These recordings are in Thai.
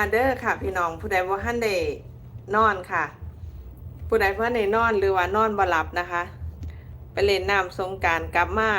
อาเดอร์ค่ะ พี่น้องผู้ใดว่าท่านได้นอนค่ะ ผู้ใดว่าได้นอนหรือว่านอนบ่หลับนะคะ ไปเล่นน้ำสงการกลับมา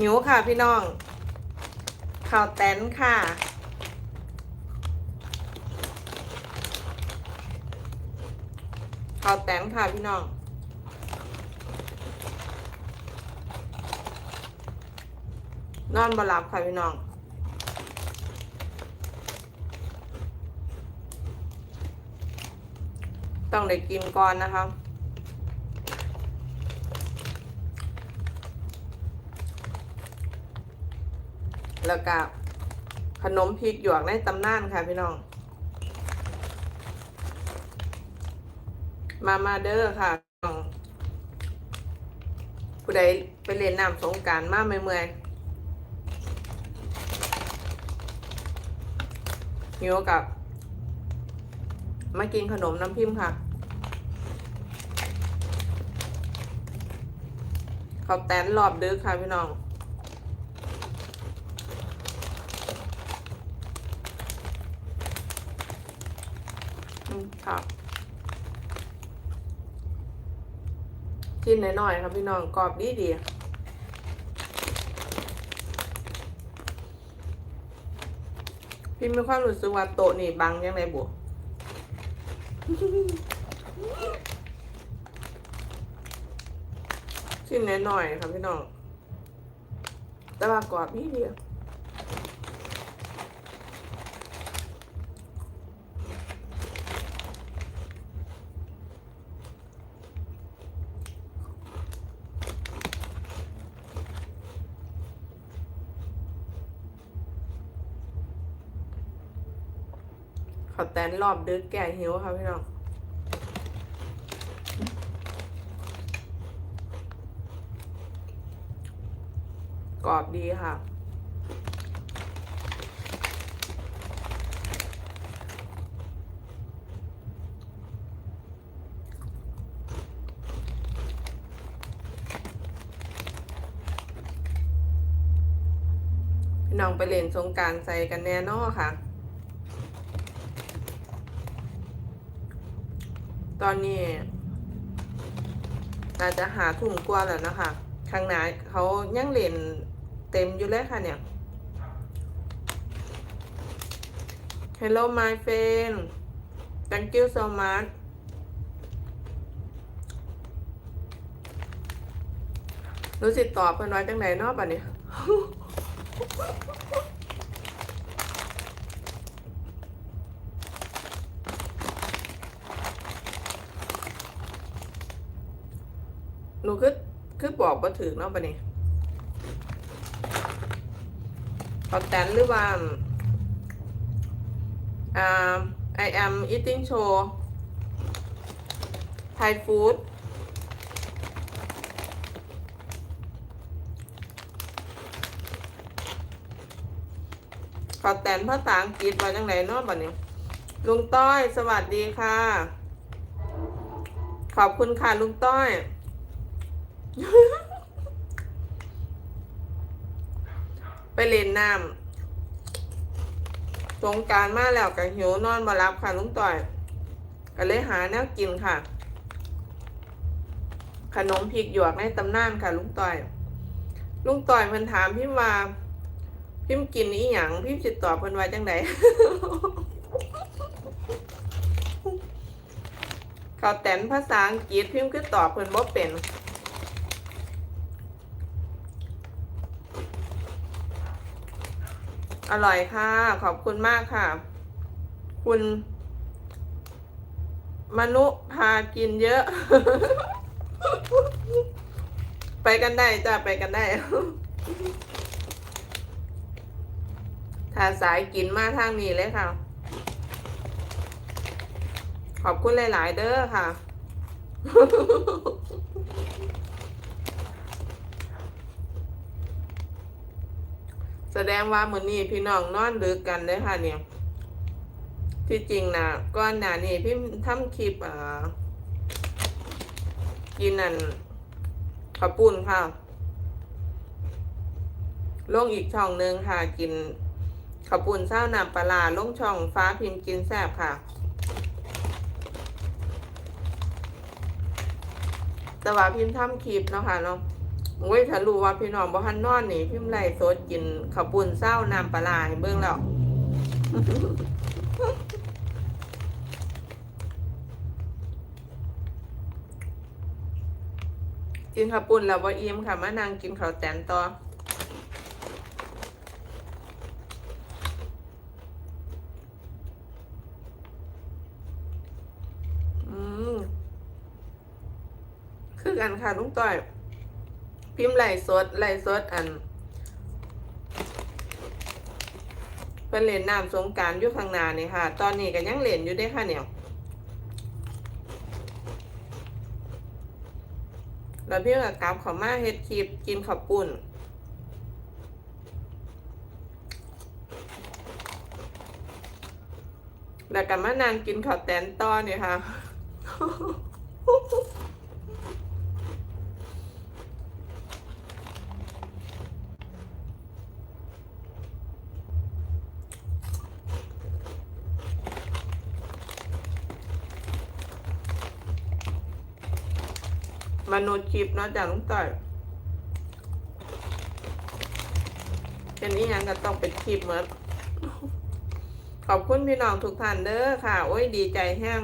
หิวค่ะพี่น้องข้าวแตนค่ะข้าวแตนค่ะพี่น้องนอนบ่หลับค่ะพี่น้อง ต้องได้กินก่อนนะคะแล้วก็ขนมพริกหยวกในตำนานค่ะพี่น้อง มามาเด้อค่ะพี่น้องผู้ใดไปเล่นน้ำสงการมาเมื่อยๆหิวกับ มากินขนมน้ำพิมพ์ค่ะ ขอบแตนรอบดึกค่ะพี่น้องอืมค่ะกินหน่อยๆครับพี่น้องกรอบดีดีพี่มีความรู้สึกว่าโตนี่บังยังไงบุ ชิ้นน้อยๆครับพี่น้อง แต่ว่ากรอบนี่เดียวขอแตนรอบดึกแก่หิวครับพี่น้อง รอบดีค่ะ น้องไปเล่นสงการใส่กันแน่นอค่ะ ตอนนี้น่าจะหาทุ่มกว่าแล้วนะคะ ข้างหน้าเขายังเล่น เต็มอยู่เลยค่ะเนี่ย Hello my friend thank you so much รู้สิตอบเพิ่นไว้จังไหนเนาะบัดนี้หนูคือคือบอกว่าถือเนาะปะเนี่ย ขอแตนหรือว่าอ่า I am eating show Thai food ขอแตนภาษาอังกฤษมาจังไหนเนาะบัดนี้ ลุงต้อยสวัสดีค่ะ ขอบคุณค่ะลุงต้อย ไป เล่นน้ำสงการมาแล้วกับหิวนอนมารับค่ะลุงต่อยก็เลยหาแนวกินค่ะ ขนมพริกหยวกในตำนานค่ะลุงต่อย ลุงต่อยเพิ่นถามพิมว่า พิมกินอีหยังพิมจิตตอบเพิ่นว่าจังไดเขาแต่นภาษาอังกฤษพิมคือตอบเพิ่นบ่เป็น อร่อยค่ะ ขอบคุณมากค่ะ คุณ มนุพากินเยอะ ไปกันได้จ้าไปกันได้ ถ้าสายกินมาทางนี้เลยค่ะ ขอบคุณหลาย ๆ เด้อค่ะ แส ดงว่ามื้อนี้พี่น้องนอนดึกกันเลยค่ะเนี่ย ที่จริงนะก้อนหนานี่พี่ทำคลิปอ่ากินนั่นข้าวปุ้นค่ะ ลงอีกช่องหนึ่งค่ะ กินขาวปุ่นเศร้าน้ำปลาร้าลงช่องฟ้าพิมพ์กินแซบค่ะ แต่ว่าพิมพ์ทำคลิปเนาะค่ะเนาะ โอ้ยถ้ารู้ว่าพี่น้องบ่ทันนอนนี่พิมพ์ไล่สดกินข้าวปุ่นเศร้าน้ำปลาร้าให้เบิ่งแล้วกินข้าวปุ้นแล้วบ่อิ่มค่ะมานั่งกินข้าวแตนต่ออืมคือกันค่ะลุงต้อย พิมพ์ไหลฟ์สดไหลฟ์สดอันเป็นเหรียญน้ำสงการอยู่ข้างหน้านี่ค่ะ ตอนนี้ก็ยังเหรียญอยู่เด้ค่ะเนี่ยแล้วพี่กับกราฟเขามาเฮ็ดคลิปกินข้าวปุ้นแล้วก็มานางกินข้าวแตนต่อเนี่ยค่ะ โนชิปเนาะจากลุงต่อยเป็นนี้ยังก็ต้องเป็นคลิปเหมือนขอบคุณพี่น้องทุกท่านเด้อค่ะ โอ้ยดีใจแห้ง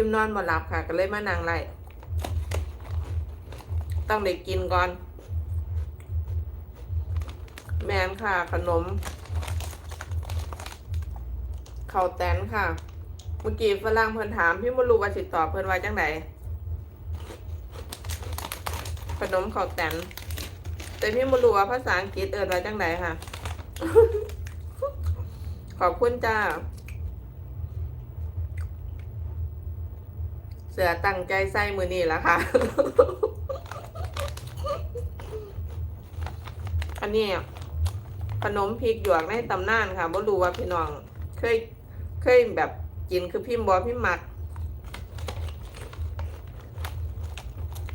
พิมพ์นอนบ่หลับค่ะ ก็เลยมานางไล่ต้องได้กินก่อน แมนค่ะ ขนมข้าวแตนค่ะ เมื่อกี้ฝรั่งเพิ่นถาม พี่มรูว่าสิตอบเพิ่นว่าจังไดขนมข้าวแตนแต่พี่มรูว่าภาษาอังกฤษเอิ้นว่าจังไดค่ะ ขอบคุณจ้า สือตั้งใจใส่มือนี่แล้วค่ะ อันนี้ขนมพริกหยวกในตำนานค่ะบ่รู้ว่าพี่น้องเคยเคยแบบกินคือพิมบอพิมพ์มัก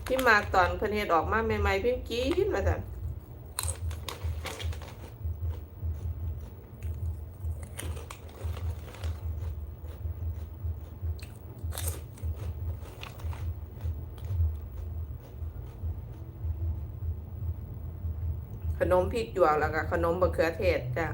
พิมพ์มักตอนเพิ่นเฮ็ดออกมาใหม่ๆพิมพ์กินมาสั่น นมพริกหยวกแล้วก็ขนมบะเขือเทศจ้ะ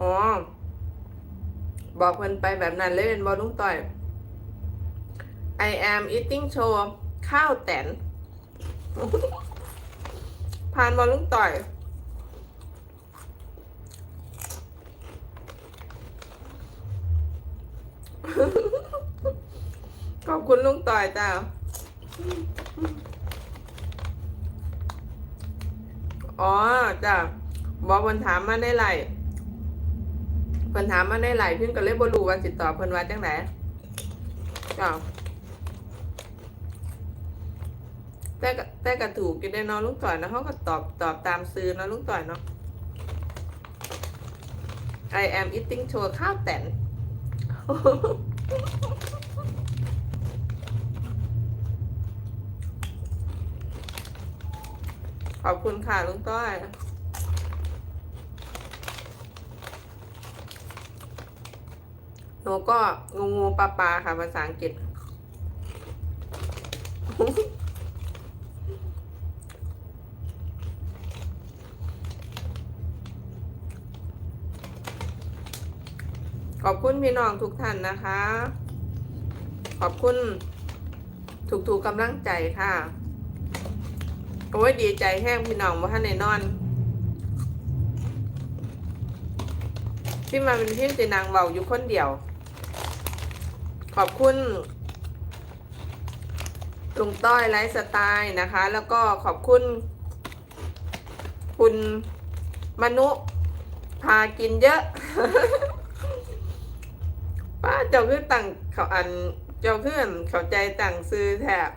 อ๋อ บอกเพิ่นไปแบบนั้นเลยเป็นบอลุงต่อย I am eating show ข้าวแตนผ่านบอลุงต่อย ขอบคุณลุงต่อยจ้าอ๋อจ้าบอกเพิ่นถามมาได้ไรเพิ่นถามมาได้หลายเพิ่นก็เลยบ่รู้ว่าสิตอบเพิ่นว่าจังไดจ้าแต่ก็แต่ก็ถูกอยู่ได้เนาะลุงต่อยนะเขาก็ตอบตอบตามซื้อเนาะลุงต่อยเนาะ I am eating โชว์ข้าวแตน ขอบคุณค่ะลุงต้อยหนูก็งูงูปลาปลาค่ะภาษาอังกฤษ อบคุณพี่น้องทุกท่านนะคะ ขอบคุณถูกๆกำลังใจค่ะโอ้ยดีใจแห้งพี่น้องว่าท่านในนอนที่มาเป็นพี่จะนางเบาอยู่คนเดียว ขอบคุณลุงต้อยไลฟ์สไตล์นะคะ แล้วก็ขอบคุณ คุณมนุพากินเยอะ ป้าเจ้าคือตั้งเขาอัน เจ้าเพื่อนเข้าใจตั้งซื้อแทบ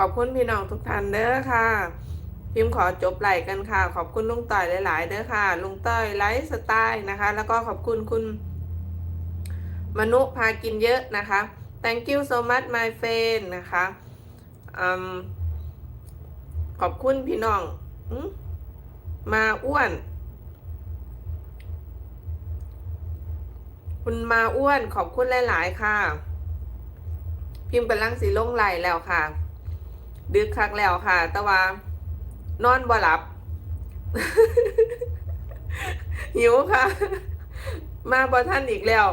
ขอบคุณพี่น้องทุกท่านเด้อค่ะ พิมพ์ขอจบไลค์กันค่ะ ขอบคุณลุงต่อยหลาย ๆ เด้อค่ะ ลุงต้อยไลฟ์สไตล์นะคะ แล้วก็ขอบคุณคุณ มนุพากินเยอะนะคะ thank you so much my friend นะคะอขอบคุณพี่น้องมมาอ้วน คุณมาอ้วนขอบคุณหลาย ๆ ค่ะ พิมพ์กำลังสีลงไหลแล้วค่ะ ดึกคักแล้วค่ะ แต่ว่านอนบ่หลับ หิวค่ะ มาบ่ท่านอีกแล้ว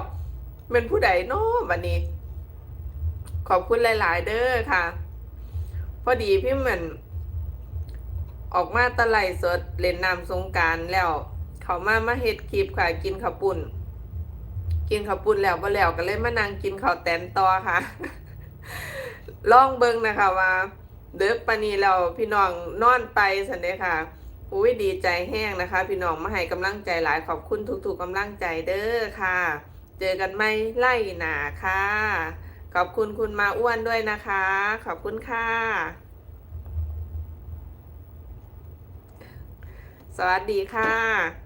เป็นผู้ใดเนาะบัดนี้ ขอบคุณหลาย ๆ เด้อค่ะ พอดีพี่เหมือนออกมาตะไลสดเล่นน้ำสงการแล้ว เขามามาเฮ็ดคลิปค่ะ กินข้าวปุ้นกินข้าวปุ้นแล้วบ่แล้วก็เลยมานั่งกินข้าวแตนต่อค่ะ ลองเบิ่งนะคะว่า เด็กปานีเราพี่น้องนอนไปสันเดค่ะอุ้ยดีใจแห้งนะคะ พี่น้องมาให้กำลังใจหลายขอบคุณทุกๆกำลังใจเด้อค่ะ เจอกันไม่ไล่หนาค่ะ ขอบคุณคุณมาอ้วนด้วยนะคะ ขอบคุณค่ะ สวัสดีค่ะ